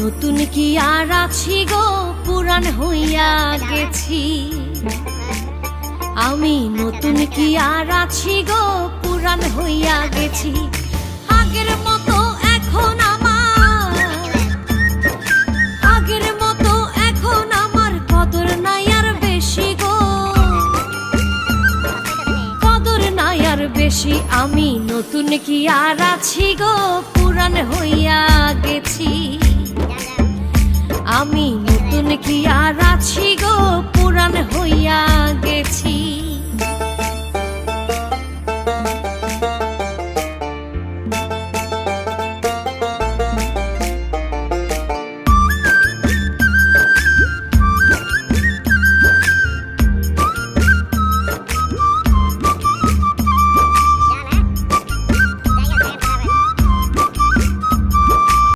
নতুন কি আর আছি গো? পুরান হইয়া গেছি। আমি নতুন কি আর আছি গো? পুরান হইয়া গেছি। আগের মতো এখন আমার। আগের মতো এখন আমার বেশি গো। বেশি। আমি নতুন কি আর আছি গো? পুরান হইয়া আমি নতুন কি আর আছি গো